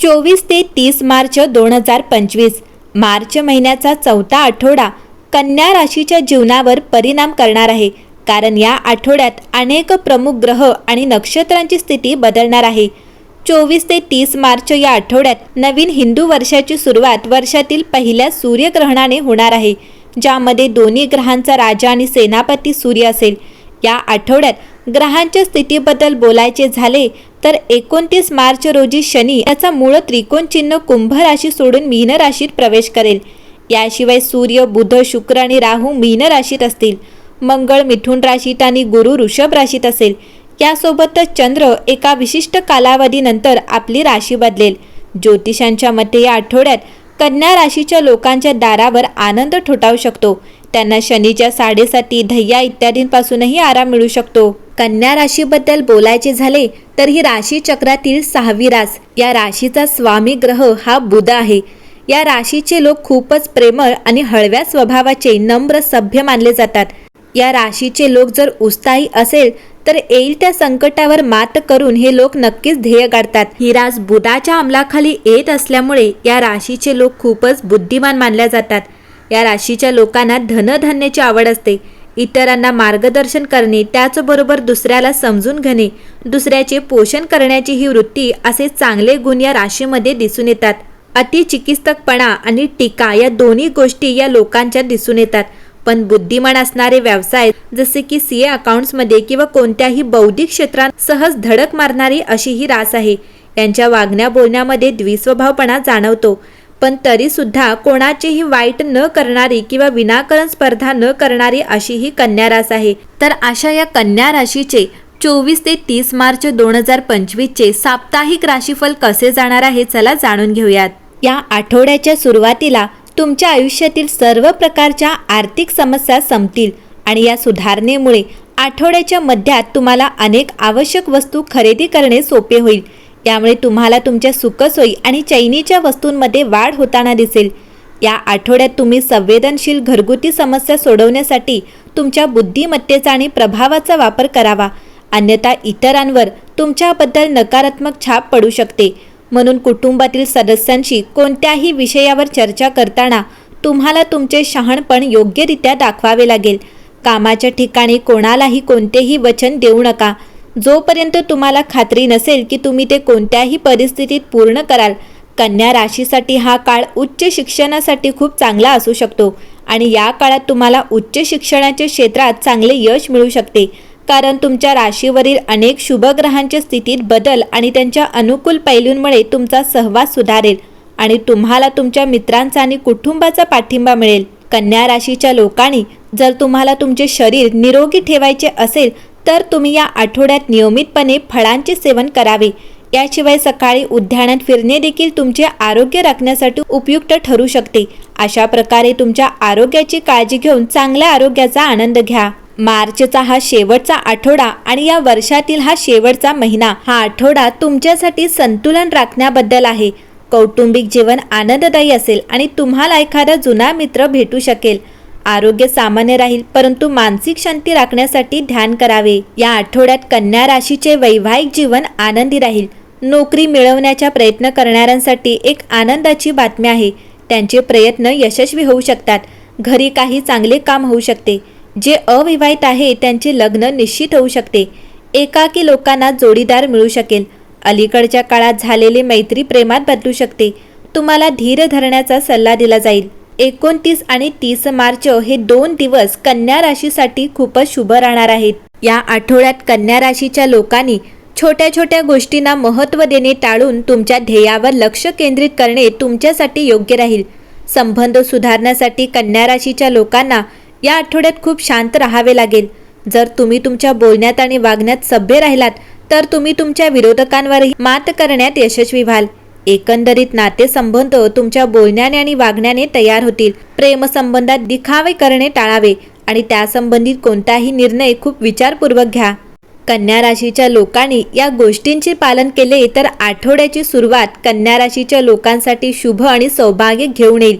चोवीस ते तीस मार्च दोन हजार पंचवीस. मार्च महिन्याचा चौथा आठवडा कन्या राशीच्या जीवनावर परिणाम करणार आहे. कारण या आठवड्यात अनेक प्रमुख ग्रह आणि नक्षत्रांची स्थिती बदलणार आहे. चोवीस ते तीस मार्च या आठवड्यात नवीन हिंदू वर्षाची सुरुवात वर्षातील पहिल्या सूर्यग्रहणाने होणार आहे. ज्यामध्ये दोन्ही ग्रहांचा राजा आणि सेनापती सूर्य असेल. या आठवड्यात ग्रहांच्या स्थितीबद्दल बोलायचे झाले तर एकोणतीस मार्च रोजी शनी याचा मूळ त्रिकोण चिन्ह कुंभ राशी सोडून मीन राशीत प्रवेश करेल. याशिवाय सूर्य बुध शुक्र आणि राहू मीन राशीत असतील. मंगळ मिथुन राशीत आणि गुरु ऋषभ राशीत असेल. यासोबतच चंद्र एका विशिष्ट कालावधीनंतर आपली राशी बदलेल. ज्योतिषांच्या मते या आठवड्यात कन्या राशीच्या लोकांच्या दारावर आनंद ठोठावू शकतो. त्यांना शनीच्या साडेसाती धैया इत्यादींपासूनही आराम मिळू शकतो. कन्या राशीबद्दल बोलायचे झाले तर ही राशी चक्रातील सहावी रास. या राशीचा स्वामी ग्रह हा बुध आहे. या राशीचे लोक खूपच प्रेमळ आणि हळव्या स्वभावाचे नम्र सभ्य मानले जातात. या राशीचे लोक जर उत्साही असेल तर येईल त्या संकटावर मात करून हे लोक नक्कीच ध्येय गाठतात ही रास बुधाच्या अंमलाखाली येत असल्यामुळे या राशीचे लोक खूपच बुद्धिमान मानल्या जातात. या राशीच्या लोकांना धनधान्याची आवड असते. इतरांना मार्गदर्शन करणे त्याचबरोबर दुसऱ्याला समजून घेणे दुसऱ्याचे पोषण करण्याची ही वृत्ती असे चांगले गुण या राशीमध्ये दिसून येतात. अति चिकित्सकपणा आणि टीका या दोन्ही गोष्टी या लोकांच्या दिसून येतात. पण बुद्धिमान असणारे व्यवसाय जसे की सी ए अकाउंट्समध्ये किंवा कोणत्याही बौद्धिक क्षेत्रात सहज धडक मारणारी अशी ही रास आहे. यांच्या वागण्या बोलण्यामध्ये द्विस्वभावपणा जाणवतो. पण तरीसुद्धा कोणाचीही कोणाचेही वाईट न करणारी किंवा विनाकारण स्पर्धा न करणारी अशी ही कन्या रास आहे. तर अशा या कन्या राशीचे चोवीस ते तीस मार्च दोन हजार पंचवीसचे साप्ताहिक राशीफल कसे जाणार आहे चला जाणून घेऊयात. या आठवड्याच्या सुरुवातीला तुमच्या आयुष्यातील सर्व प्रकारच्या आर्थिक समस्या संपतील आणि या सुधारणेमुळे आठवड्याच्या मध्यात तुम्हाला अनेक आवश्यक वस्तू खरेदी करणे सोपे होईल. त्यामुळे तुम्हाला तुमच्या सुखसोयी आणि चैनीच्या वस्तूंमध्ये वाढ होताना दिसेल. या आठवड्यात तुम्ही संवेदनशील घरगुती समस्या सोडवण्यासाठी तुमच्या बुद्धिमत्तेचा आणि प्रभावाचा वापर करावा. अन्यथा इतरांवर तुमच्याबद्दल नकारात्मक छाप पडू शकते. म्हणून कुटुंबातील सदस्यांशी कोणत्याही विषयावर चर्चा करताना तुम्हाला तुमचे शहाणपण योग्यरित्या दाखवावे लागेल. कामाच्या ठिकाणी कोणालाही कोणतेही वचन देऊ नका. जोपर्यंत तुम्हाला खात्री नसेल की तुम्ही ते कोणत्याही परिस्थितीत पूर्ण कराल कन्या राशीसाठी हा काळ उच्च शिक्षणासाठी खूप चांगला असू शकतो आणि या काळात तुम्हाला उच्च शिक्षणाच्या क्षेत्रात चांगले यश मिळू शकते. कारण तुमच्या राशीवरील अनेक शुभग्रहांच्या स्थितीत बदल आणि त्यांच्या अनुकूल पैलूंमुळे तुमचा सहवास सुधारेल आणि तुम्हाला तुमच्या मित्रांचा आणि कुटुंबाचा पाठिंबा मिळेल. कन्या राशीच्या लोकांनी जर तुम्हाला तुमचे शरीर निरोगी ठेवायचे असेल तर तुम्ही या आठवड्यात नियमितपणे फळांचे सेवन करावे. याशिवाय सकाळी उद्यानात फिरणे देखील तुमचे आरोग्य राखण्यासाठी उपयुक्त ठरू शकते. अशा प्रकारे तुमच्या आरोग्याची काळजी घेऊन चांगल्या आरोग्याचा आनंद घ्या. मार्चचा हा शेवटचा आठवडा आणि या वर्षातील हा शेवटचा महिना हा आठवडा तुमच्यासाठी संतुलन राखण्याबद्दल आहे. कौटुंबिक जीवन आनंददायी असेल आणि तुम्हाला एखादा जुना मित्र भेटू शकेल. आरोग्य सामान्य राहील परंतु मानसिक शांती राखण्यासाठी ध्यान करावे. या आठवड्यात कन्या राशीचे वैवाहिक जीवन आनंदी राहील. नोकरी मिळवण्याचा प्रयत्न करणाऱ्यांसाठी एक आनंदाची बातमी आहे. त्यांचे प्रयत्न यशस्वी होऊ शकतात. घरी काही चांगले काम होऊ शकते. जे अविवाहित आहे त्यांचे लग्न निश्चित होऊ शकते. एकाकी लोकांना जोडीदार मिळू शकेल. अलीकडच्या काळात झालेले मैत्री प्रेमात बदलू शकते. तुम्हाला धीर धरण्याचा सल्ला दिला जाईल. एकोणतीस आणि तीस मार्च हे दोन दिवस कन्या राशीसाठी खूपच शुभ राहणार आहेत. या आठवड्यात कन्या राशीच्या लोकांनी छोट्या छोट्या गोष्टींना महत्त्व देणे टाळून तुमच्या ध्येयावर लक्ष केंद्रित करणे तुमच्यासाठी योग्य राहील. संबंध सुधारण्यासाठी कन्या राशीच्या लोकांना या आठवड्यात खूप शांत राहावे लागेल. जर तुम्ही तुमच्या बोलण्यात आणि वागण्यात सभ्य राहिलात तर तुम्ही तुमच्या विरोधकांवरही मात करण्यात यशस्वी व्हाल. एकंदरीत नातेसंबंध तुमच्या बोलण्याने आणि वागण्याने तयार होतील. प्रेमसंबंधात दिखावे करणे टाळावे आणि त्यासंबंधित कोणताही निर्णय खूप विचारपूर्वक घ्या. कन्या राशीच्या लोकांनी या गोष्टींचे पालन केले तर आठवड्याची सुरुवात कन्या राशीच्या लोकांसाठी शुभ आणि सौभाग्य घेऊन येईल.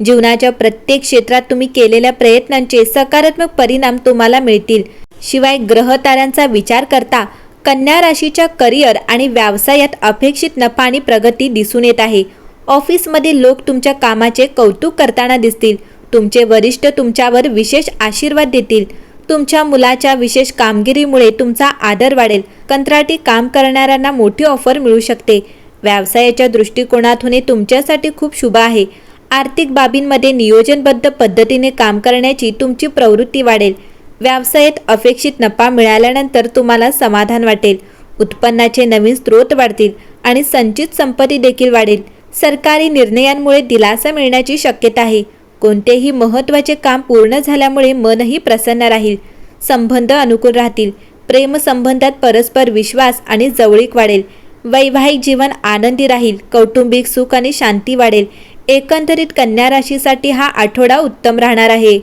जीवनाच्या प्रत्येक क्षेत्रात तुम्ही केलेल्या प्रयत्नांचे सकारात्मक परिणाम तुम्हाला मिळतील. शिवाय ग्रह ताऱ्यांचा विचार करता कन्या राशीच्या करिअर आणि व्यवसायात अपेक्षित नफा आणि प्रगती दिसून येत आहे. ऑफिसमध्ये लोक तुमच्या कामाचे कौतुक करताना दिसतील. तुमचे वरिष्ठ तुमच्यावर विशेष आशीर्वाद देतील. तुमच्या मुलाच्या विशेष कामगिरीमुळे तुमचा आदर वाढेल. कंत्राटी काम करणाऱ्यांना मोठी ऑफर मिळू शकते. व्यवसायाच्या दृष्टिकोनातून होणे तुमच्यासाठी खूप शुभ आहे. आर्थिक बाबींमध्ये नियोजनबद्ध पद्धतीने काम करण्याची तुमची प्रवृत्ती वाढेल. व्यवसायात अपेक्षित नफा मिळाल्यानंतर तुम्हाला समाधान वाटेल. उत्पन्नाचे नवीन स्रोत वाढतील आणि संचित संपत्ती देखील वाढेल. सरकारी निर्णयांमुळे दिलासा मिळण्याची शक्यता आहे. कोणतेही महत्त्वाचे काम पूर्ण झाल्यामुळे मनही प्रसन्न राहील. संबंध अनुकूल राहतील. प्रेमसंबंधात परस्पर विश्वास आणि जवळीक वाढेल. वैवाहिक जीवन आनंदी राहील. कौटुंबिक सुख आणि शांती वाढेल. एकंदरीत कन्या राशीसाठी हा आठवडा उत्तम राहणार आहे.